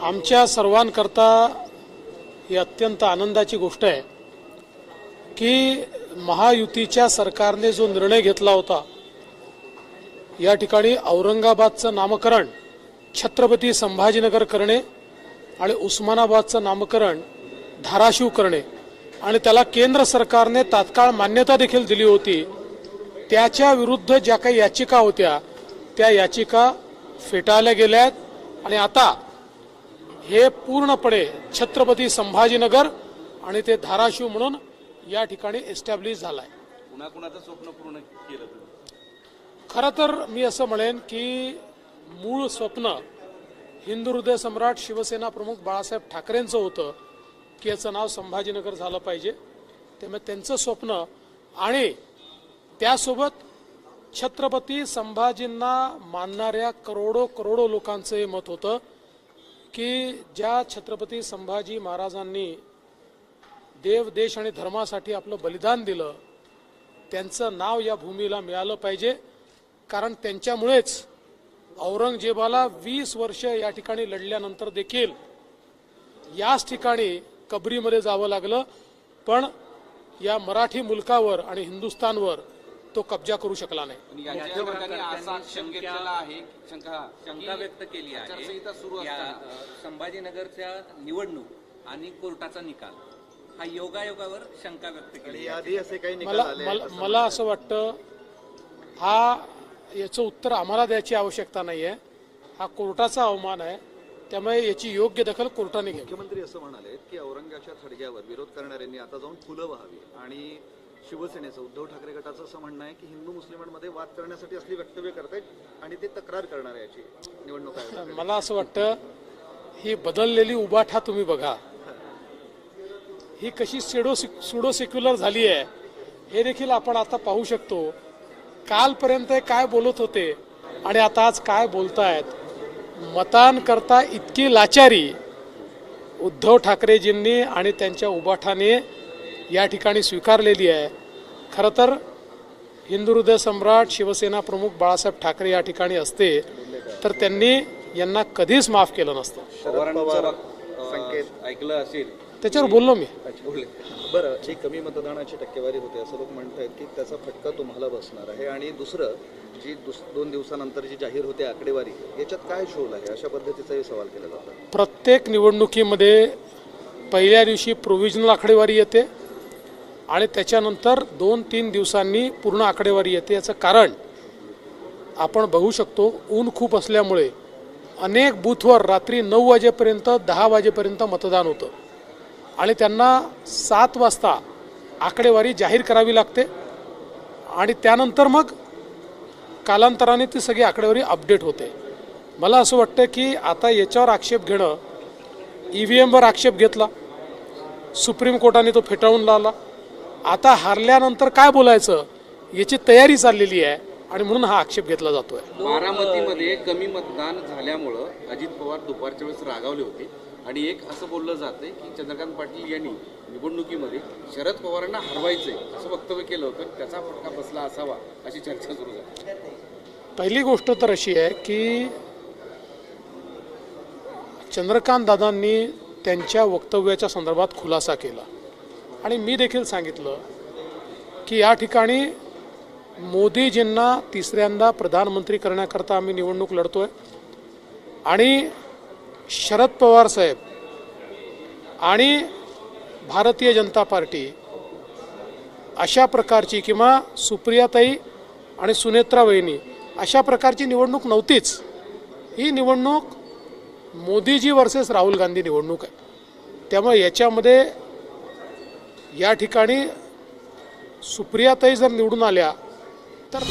आमच्या सर्वांकरता ही अत्यंत आनंदाची गोष्ट आहे की महायुतीच्या सरकारने जो निर्णय घेतला होता या ठिकाणी औरंगाबादचं नामकरण छत्रपती संभाजीनगर करणे आणि उस्मानाबादचं नामकरण धाराशिव करणे आणि त्याला केंद्र सरकारने तात्काळ मान्यता देखील दिली होती त्याच्या विरुद्ध ज्या काही याचिका होत्या त्या याचिका फेटाळल्या गेल्या आहेत. आणि आता हे पूर्णपणे छत्रपती संभाजीनगर आणि ते धाराशिव म्हणून या ठिकाणी एस्टॅब्लिश झालं आहे स्वप्न पूर्ण केलं खरं तर मी असं म्हणेन की मूळ स्वप्न हिंदू हृदय सम्राट शिवसेना प्रमुख बाळासाहेब ठाकरेंचं होतं की याचं नाव संभाजीनगर झालं पाहिजे. त्यामुळे त्यांचं स्वप्न आणि त्यासोबत छत्रपती संभाजींना मानणाऱ्या करोडो करोडो लोकांचं हे मत होतं. की ज्या छत्रपती संभाजी महाराजांनी देव देश आणि धर्मासाठी आपलं बलिदान दिलं त्यांचं नाव या भूमीला मिळालं पाहिजे. कारण त्यांच्यामुळेच औरंगजेबाला वीस वर्ष या ठिकाणी लढल्यानंतर देखील याच ठिकाणी कबरीमध्ये जावं लागलं. पण या मराठी मुलकावर आणि हिंदुस्थानवर तो कब्जा करू शकला नाही. शंका व्यक्त केली आहे संभाजीनगरच्या निवडणूक आणि कोर्टाचा निकाल हा योगायोगावर शंका व्यक्त केली. याआधी असे काही निकाल मला आले मला असं वाटतं हा याचं उत्तर आम्हाला द्यायची आवश्यकता नाही आहे हा कोर्टाचा अवमान आहे. त्यामुळे याची योग्य दखल कोर्टाने घ्यावी मुख्यमंत्री असं म्हणाले की औरंगाच्या थडग्यावर विरोध करणाऱ्यांनी आता जाऊन फुलं व्हावी. आणि शिवसेनेचं. उद्धव ठाकरे गटाचं असं म्हणणं आहे की हिंदू मुस्लिमांमध्ये वाद करण्यासाठी असली वक्तव्य करतायत आणि ते तक्रार करणार आहे याची निवडणूक मला असं वाटतं ही बदललेली उबाठा तुम्ही बघा. ही कशी सेडो सुडो सेक्युलर झाली आहे हे देखील आपण आता पाहू शकतो. कालपर्यंत काय बोलत होते आणि आता आज काय बोलतायत? मतांकरता इतकी लाचारी उद्धव ठाकरेजींनी आणि त्यांच्या उबाठाने या ठिकाणी स्वीकारलेली आहे. खरं तर हिंदू हृदय सम्राट शिवसेना प्रमुख बाळासाहेब ठाकरे या ठिकाणी असते तर त्यांनी यांना कधीच माफ केलं नसतं. ऐकलं असेल. त्याच्यावर बोललो मी. बोलले. बरं जी कमी मतदानाची टक्केवारी होते असं लोक म्हणतायत की त्याचा फटका तुम्हाला बसणार आहे. आणि दुसरं जी दुस दोन दिवसानंतर जी जाहीर होते आकडेवारी याच्यात काय शोध आहे? अशा पद्धतीचाही सवाल केला जातो. प्रत्येक निवडणुकीमध्ये पहिल्या दिवशी प्रोव्हिजनल आकडेवारी येते आणि त्याच्यानंतर दोन तीन दिवसांनी पूर्ण आकडेवारी येते. याचं कारण आपण बघू शकतो ऊन खूप असल्यामुळे अनेक बूथवर रात्री नऊ वाजेपर्यंत दहा वाजेपर्यंत मतदान होतं. आणि त्यांना सात वाजता आकडेवारी जाहीर करावी लागते. आणि त्यानंतर मग कालांतराने ती सगळी आकडेवारी अपडेट होते. मला असं वाटतं की आता याच्यावर आक्षेप घेणं ई व्ही एमवर आक्षेप घेतला सुप्रीम कोर्टाने तो फेटाळून लावला. आता हारल्यानंतर काय बोलायचं? याची तयारी चाललेली आहे आणि म्हणून हा आक्षेप घेतला जातोय. बारामतीमध्ये कमी मतदान झाल्यामुळं अजित पवार दुपारच्या वेळेस रागावले होते. आणि एक असं बोललं जातंय की चंद्रकांत पाटील यांनी निवडणुकीमध्ये शरद पवारांना हरवायचंय असं वक्तव्य केलं होतं. त्याचा फटका बसला असावा अशी चर्चा सुरू झाली. पहिली गोष्ट तर अशी आहे की चंद्रकांत दादांनी त्यांच्या वक्तव्याच्या संदर्भात खुलासा केला. आणि मी देखील सांगितलं की या ठिकाणी मोदीजींना तिसऱ्यांदा प्रधानमंत्री करण्याकरता आम्ही निवडणूक लढतो आहे आणि शरद पवार साहेब आणि भारतीय जनता पार्टी अशा प्रकारची किंवा सुप्रियाताई आणि सुनेत्रा वहिनी अशा प्रकारची निवडणूक नव्हतीच. ही निवडणूक मोदीजी वर्सेस राहुल गांधी निवडणूक आहे. त्यामुळे याच्यामध्ये या ठिकाणी सुप्रियाताई जर निवडून आल्या तर